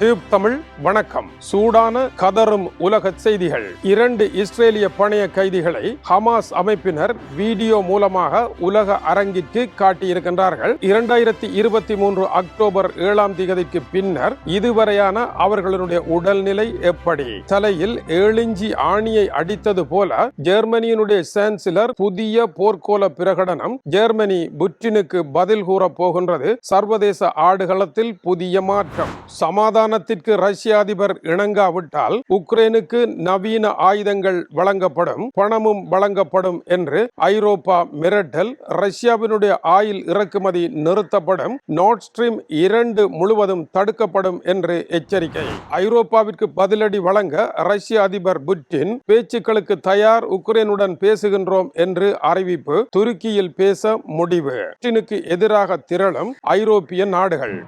Tube Tamil வணக்கம். சூடான கதறும் உலக செய்திகள். இரண்டு இஸ்ரேலிய பணைய கைதிகளை ஹமாஸ் அமைப்பினர் வீடியோ மூலமாக உலக அரங்கிற்கு காட்டியிருக்கின்றார்கள். இரண்டாயிரத்தி இருபத்தி மூன்று அக்டோபர் ஏழாம் தேதிக்கு பின்னர் இதுவரையான அவர்களுடைய உடல்நிலை எப்படி? தலையில் ஏழிஞ்சி ஆணியை அடித்தது போல ஜெர்மனியினுடைய சான்சிலர் புதிய போர்க்கோல பிரகடனம் ஜெர்மனி புட்டினுக்கு பதில் கூற போகின்றது. சர்வதேச ஆடுகளத்தில் புதிய மாற்றம். சமாதான சமாதானத்திற்கு ரஷ்ய அதிபர் இணங்காவிட்டால் உக்ரைனுக்கு நவீன ஆயுதங்கள் வழங்கப்படும் பணமும் வழங்கப்படும் என்று ஐரோப்பா மிரட்டல் ரஷ்யாவினுடைய ஆயில் இறக்குமதி நிறுத்தப்படும் நார்ட் ஸ்ட்ரீம் இரண்டு முழுவதும் தடுக்கப்படும் என்று எச்சரிக்கை. ஐரோப்பாவிற்கு பதிலடி வழங்க ரஷ்ய அதிபர் புட்டின் பேச்சுக்களுக்கு தயார் உக்ரைனுடன் பேசுகின்றோம் என்று அறிவிப்பு துருக்கியில் பேச முடிவு. புட்டினுக்கு எதிராக திரளும் ஐரோப்பிய நாடுகள்.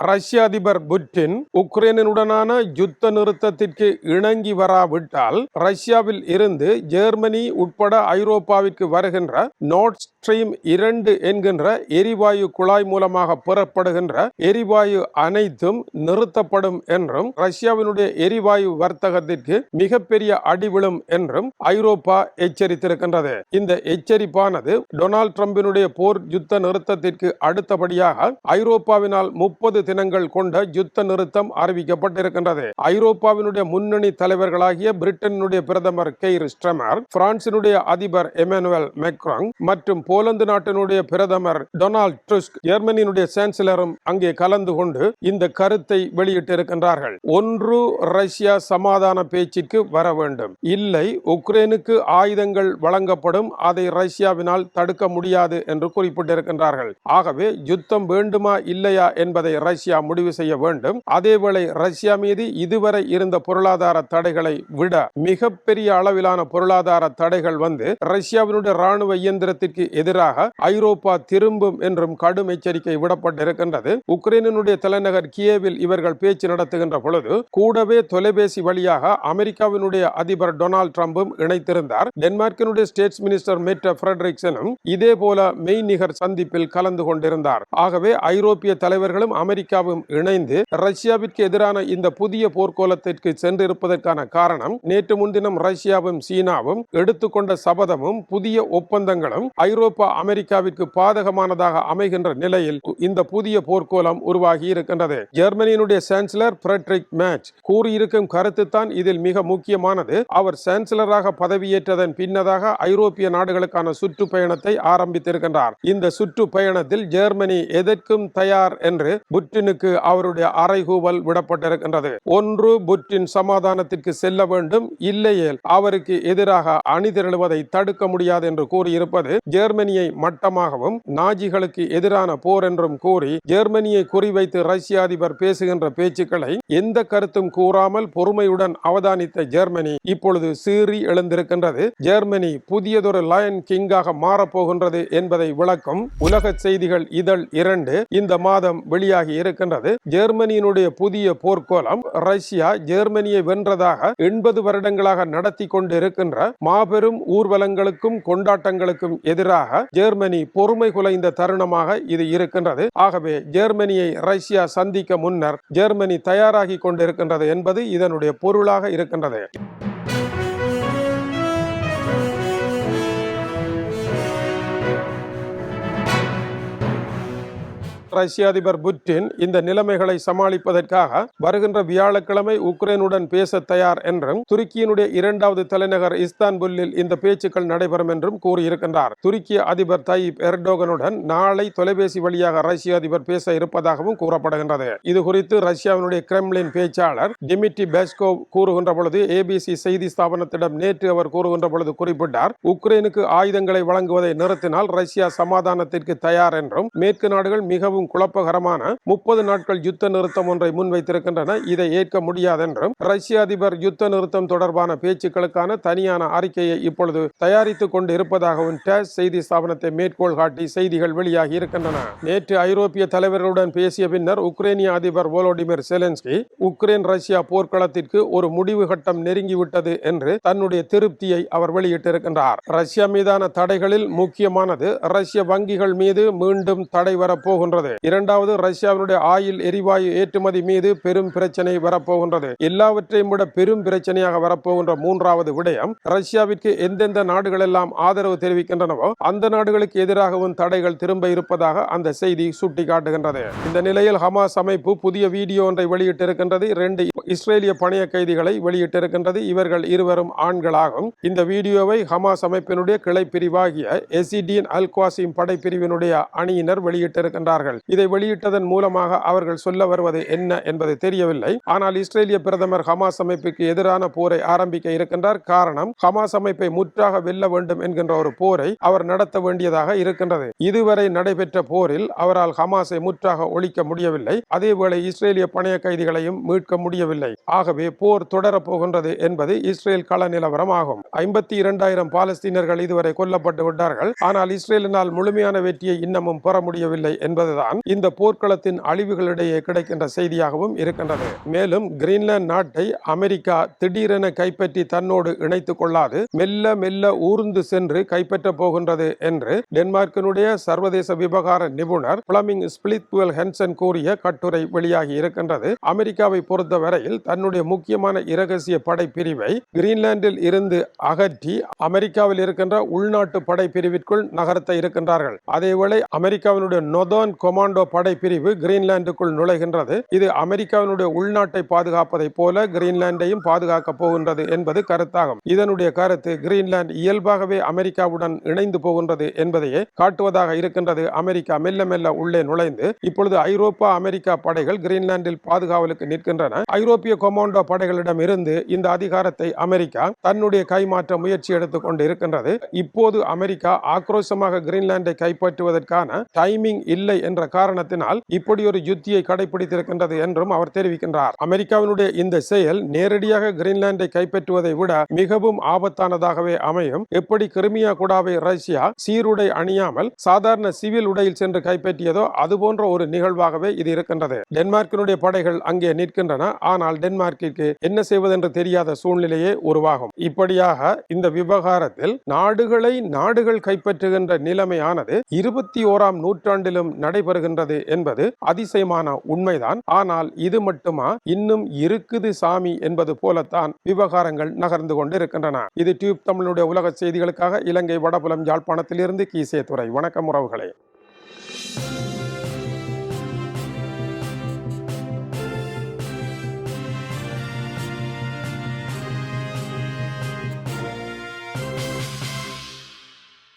ரஷ்ய அதிபர் புட்டின் உக்ரைனுடனான யுத்த நிறுத்தத்திற்கு இணங்கி வராவிட்டால் ரஷ்யாவில் இருந்து ஜெர்மனி உட்பட ஐரோப்பாவிற்கு வருகின்ற நோட்ஸ் ஸ்ட்ரீம் இரண்டு என்கின்ற எரிவாயு குழாய் மூலமாக பெறப்படுகின்ற எரிவாயு அனைத்தும் நிறுத்தப்படும் என்றும் ரஷ்யாவினுடைய எரிவாயு வர்த்தகத்திற்கு மிகப்பெரிய அடிவிழும் என்றும் ஐரோப்பா எச்சரித்திருக்கின்றது. இந்த எச்சரிப்பானது டொனால்ட் ட்ரம்பினுடைய போர் யுத்த நிறுத்தத்திற்கு அடுத்தபடியாக ஐரோப்பாவினால் முப்பது தினங்கள் கொண்ட யுத்த நிறுத்தம் அறிவிக்கப்பட்டிருக்கின்றது. ஐரோப்பாவினுடைய முன்னணி தலைவர்களாகிய பிரிட்டனுடைய பிரதமர் கெய்ர் ஸ்ட்ரமர் பிரான்சினுடைய அதிபர் எமானுவல் மெக்ராங் மற்றும் போலந்து நாட்டினுடைய பிரதமர் டொனால்ட் ட்ரஸ்க் ஜெர்மனியினுடைய சான்சலரும் அங்கே கலந்து கொண்டு இந்த கருத்தை வெளியிட்டிருக்கின்றார்கள். ஒன்று ரஷ்யா சமாதான பேச்சுக்கு வர வேண்டும். இல்லை உக்ரைனுக்கு ஆயுதங்கள் வழங்கப்படும் அதை ரஷ்யாவினால் தடுக்க முடியாது என்று குறிப்பிட்டிருக்கின்றார்கள். ஆகவே யுத்தம் வேண்டுமா இல்லையா என்பதை ரஷ்யா முடிவு செய்ய வேண்டும். அதேவேளை ரஷ்யா மீது இதுவரை இருந்த பொருளாதார தடைகளை விட மிகப்பெரிய அளவிலான பொருளாதார தடைகள் வந்து ரஷ்யாவினுடைய ராணுவ இயந்திரத்திற்கு எதிராக ஐரோப்பா திரும்பும் என்றும் கடும் எச்சரிக்கை விடப்பட்டிருக்கின்றது. உக்ரைனுடைய தலைநகர் கியேவில் இவர்கள் பேச்சு நடத்துகின்ற பொழுது கூடவே தொலைபேசி வழியாக அமெரிக்காவினுடைய அதிபர் டொனால்ட் டிரம்பும் இணைத்திருந்தார். டென்மார்க்கினுடைய ஸ்டேட்ஸ் மினிஸ்டர் மெட்ட பிரெட்ரிக்சனும் இதே போல மெய்நிகர் சந்திப்பில் கலந்து கொண்டிருந்தார். ஆகவே ஐரோப்பிய தலைவர்களும் அமெரிக்காவும் இணைந்து ரஷ்யாவிற்கு எதிரான இந்த புதிய போர்க்கோலத்திற்கு சென்றிருப்பதற்கான காரணம் நேற்று முன்தினம் ரஷ்யாவும் சீனாவும் எடுத்துக்கொண்ட சபதமும் புதிய ஒப்பந்தங்களும் ஐரோப்பா அமெரிக்காவிற்கு பாதகமானதாக அமைகின்ற நிலையில் இந்த புதிய போர்க்கோலம் உருவாகி இருக்கின்றது. ஜெர்மனியினுடைய சான்சலர் ஃபிரெட்ரிக் மேட்ச் கூறியிருக்கும் கருத்து தான் இதில் மிக முக்கியமானது. அவர் சான்சலராக பதவியேற்றதன் பின்னதாக ஐரோப்பிய நாடுகளுக்கான சுற்றுப்பயணத்தை ஆரம்பித்திருக்கின்றார். இந்த சுற்றுப்பயணத்தில் ஜெர்மனி எதற்கும் தயார் என்று புட்டினுக்கு அவருடைய அறைகூவல் விடப்பட்டிருக்கின்றது. ஒன்று புட்டின் சமாதானத்திற்கு செல்ல வேண்டும். இல்லையேல் அவருக்கு எதிராக அணிதிரளுவதை தடுக்க முடியாது என்று கூறியிருப்பது ஜெர்மனி ஜெர்மனியை மட்டமாகவும் நாஜிகளுக்கு எதிரான போர் என்றும் கூறி ஜெர்மனியை குறிவைத்து ரஷ்ய அதிபர் பேசுகின்ற பேச்சுக்களை எந்த கருத்தும் கூறாமல் பொறுமையுடன் அவதானித்த ஜெர்மனி இப்பொழுது சீறி எழுந்திருக்கின்றது. ஜெர்மனி புதியதொரு லயன் கிங்காக மாறப்போகின்றது என்பதை விளக்கும் உலக செய்திகள் இதழ் இரண்டு இந்த மாதம் வெளியாகி இருக்கின்றது. ஜெர்மனியினுடைய புதிய போர்க்கோலம் ரஷ்யா ஜெர்மனியை வென்றதாக எண்பது வருடங்களாக நடத்தி கொண்டு இருக்கின்ற மாபெரும் ஊர்வலங்களுக்கும் கொண்டாட்டங்களுக்கும் எதிராக ஜெர்மனி பொறுமை குலைந்த தருணமாக இது இருக்கின்றது. ஆகவே ஜெர்மனியை ரஷ்யா சந்திக்க முன்னர் ஜெர்மனி தயாராகி கொண்டிருக்கின்றது என்பது இதனுடைய பொருளாக இருக்கின்றது. ரஷ்ய அதிபர் புட்டின் இந்த நிலைமைகளை சமாளிப்பதற்காக வருகின்ற வியாழக்கிழமை உக்ரைனுடன் பேச தயார் என்றும் துருக்கியினுடைய இரண்டாவது தலைநகர் இஸ்தான்புல்லில் இந்த பேச்சுக்கள் நடைபெறும் என்றும் கூறியிருக்கின்றார். துருக்கிய அதிபர் தயிப் எர்டோகனுடன் நாளை தொலைபேசி வழியாக ரஷ்ய அதிபர் பேச இருப்பதாகவும் கூறப்படுகின்றது. இது குறித்து ரஷ்யாவினுடைய கிரெம்லின் பேச்சாளர் டிமிட்ரி பெஸ்கோவ் கூறுகின்ற பொழுது ஏபிசி செய்தி ஸ்தாபனத்திடம் நேற்று அவர் கூறுகின்ற பொழுது குறிப்பிட்டார் உக்ரைனுக்கு ஆயுதங்களை வழங்குவதை நிறுத்தினால் ரஷ்யா சமாதானத்திற்கு தயார் என்றும் மேற்கு நாடுகள் மிகவும் மிகவும் குழப்பகரமான முப்பது நாட்கள் யுத்த நிறுத்தம் ஒன்றை முன்வைத்திருக்கின்றன. இதை ஏற்க முடியாதென்றும் ரஷ்ய அதிபர் யுத்த நிறுத்தம் தொடர்பான பேச்சுக்களுக்கான தனியான அறிக்கையை இப்பொழுது தயாரித்துக் கொண்டு இருப்பதாகவும் டேஸ் செய்தி ஸ்தாபனத்தை மேற்கோள் காட்டி செய்திகள் வெளியாகி இருக்கின்றன. நேற்று ஐரோப்பிய தலைவர்களுடன் பேசிய பின்னர் உக்ரைனிய அதிபர் வோலோடிமிர் செலன்ஸ்கி உக்ரைன் ரஷ்யா போர்க்களத்திற்கு ஒரு முடிவு கட்டம் நெருங்கிவிட்டது என்று தன்னுடைய திருப்தியை அவர் வெளியிட்டிருக்கின்றார். ரஷ்யா மீதான தடைகளில் முக்கியமானது ரஷ்ய வங்கிகள் மீது மீண்டும் தடை வரப்போகின்றது இரண்டாவது ரஷ்யாவினுடைய ஆயில் எரிவாயு ஏற்றுமதி மீது பெரும் பிரச்சனை வரப்போகின்றது. எல்லாவற்றையும் விட பெரும் பிரச்சனையாக வரப்போகின்ற மூன்றாவது விடயம் ரஷ்யாவிற்கு எந்தெந்த நாடுகள் எல்லாம் ஆதரவு தெரிவிக்கின்றனவோ அந்த நாடுகளுக்கு எதிராகவும் தடைகள் திரும்ப இருப்பதாக அந்த செய்தி சுட்டிக்காட்டுகின்றது. இந்த நிலையில் ஹமாஸ் அமைப்பு புதிய வீடியோ ஒன்றை வெளியிட்டிருக்கின்றது. இரண்டு இஸ்ரேலிய பணைய கைதிகளை வெளியிட்டிருக்கின்றது. இவர்கள் இருவரும் ஆண்களாகும். இந்த வீடியோவை ஹமாஸ் அமைப்பினுடைய கிளை பிரிவாகிய எசிடின் அல்குவாசிம் படைப்பிரிவினுடைய அணியினர் வெளியிட்டிருக்கின்றார்கள். இதை வெளியிட்டதன் மூலமாக அவர்கள் சொல்ல வருவது என்ன என்பது தெரியவில்லை. ஆனால் இஸ்ரேலிய பிரதமர் ஹமாஸ் அமைப்புக்கு எதிரான போரை ஆரம்பிக்க இருக்கின்றார். காரணம் ஹமாஸ் அமைப்பை முற்றாக வெல்ல வேண்டும் என்கின்ற ஒரு போரை அவர் நடத்த வேண்டியதாக இருக்கின்றது. இதுவரை நடைபெற்ற போரில் அவரால் ஹமாஸை முற்றாக ஒழிக்க முடியவில்லை. அதேவேளை இஸ்ரேலிய பணைய கைதிகளையும் மீட்க முடியவில்லை. ஆகவே போர் தொடரப்போகின்றது என்பது இஸ்ரேல் கள நிலவரம் ஆகும். ஐம்பத்தி இரண்டாயிரம் பாலஸ்தீனர்கள் இதுவரை கொல்லப்பட்டு விட்டார்கள். ஆனால் இஸ்ரேலினால் முழுமையான வெற்றியை இன்னமும் பெற முடியவில்லை என்பதுதான். தான் இந்த போர்க்களத்தின் அழிவுகளிடையே கிடைக்கின்ற செய்தியாகவும் இருக்கின்றது. மேலும் கிரீன்லாந்து நாட்டை அமெரிக்கா திடீரென கைப்பற்றி தன்னோடு இணைத்துக் கொள்ளாது மெல்ல மெல்ல ஊர்ந்து சென்று கைப்பற்ற போகின்றது என்று டென்மார்க்கினுடைய சர்வதேச விவகார நிபுணர் பிளமிங் ஸ்பிளித்வெல் ஹென்சன் கூறிய கட்டுரை வெளியாகி இருக்கின்றது. அமெரிக்காவை பொறுத்தவரையில் தன்னுடைய முக்கியமான இரகசிய படைப்பிரிவை கிரீன்லாந்தில் இருந்து அகற்றி அமெரிக்காவில் இருக்கின்ற உள்நாட்டு படைப்பிரிவிற்குள் நகர்த்த இருக்கின்றார்கள். அதேவேளை அமெரிக்காவினுடைய நொதோன் கொமாண்டோ படை பிரிவு கிரீன்லாந்துக்குள் நுழைகின்றது. இது அமெரிக்காவினுடைய உள்நாட்டை பாதுகாப்பதைப் போல கிரீன்லாந்தையும் பாதுகாக்கப் போகின்றது என்பது கருத்தாகும். இதனுடைய கருத்து கிரீன்லாந்து இயல்பாகவே அமெரிக்காவுடன் இணைந்து போகின்றது என்பதையே காட்டுவதாக இருக்கின்றது. அமெரிக்கா மெல்ல மெல்ல உள்ளே நுழைந்து இப்பொழுது ஐரோப்பா அமெரிக்கா படைகள் கிரீன்லாந்தில் பாதுகாவலுக்கு நிற்கின்றன. ஐரோப்பிய கொமாண்டோ படைகளிடம் இருந்து இந்த அதிகாரத்தை அமெரிக்கா தன்னுடைய கைமாற்ற முயற்சி எடுத்துக் கொண்டு இருக்கின்றது இப்போது அமெரிக்கா ஆக்ரோஷமாக கிரீன்லாந்தை கைப்பற்றுவதற்கான டைமிங் இல்லை என்ற காரணத்தினால் இப்படி ஒரு யுத்தியை கடைபிடித்திருக்கின்றது என்றும் அவர் தெரிவிக்கின்றார். அமெரிக்காவினுடைய இந்த செயல் நேரடியாக கிரீன்லாந்தை கைப்பற்றுவதை விட மிகவும் ஆபத்தானதாகவே அமையும். எப்படி கிரிமியா குடாவை ரஷ்யா சீருடை அணியாமல் சாதாரண சிவில் உடையில் சென்று கைப்பற்றியதோ அதுபோன்ற ஒரு நிகழ்வாகவே இது இருக்கின்றது. டென்மார்க்கினுடைய படைகள் அங்கே நிற்கின்றன. ஆனால் டென்மார்க்கிற்கு என்ன செய்வதென்று தெரியாத சூழ்நிலையே உருவாகும். இப்படியாக இந்த விவகாரத்தில் நாடுகளை நாடுகள் கைப்பற்றுகின்ற நிலைமையானது இருபத்தி ஓராம் நூற்றாண்டிலும் நடைபெறும் வருகின்றது என்பது அதிசயமான உண்மைதான். ஆனால் இது மட்டுமா? இன்னும் இருக்குது சாமி என்பது போலத்தான் விவகாரங்கள் நகர்ந்து கொண்டு இருக்கின்றன இது டியூப் தமிழுடைய உலக செய்திகளுக்காக இலங்கை வடபுலம் யாழ்ப்பாணத்திலிருந்து கீசே துறை வணக்கம் உறவுகளே.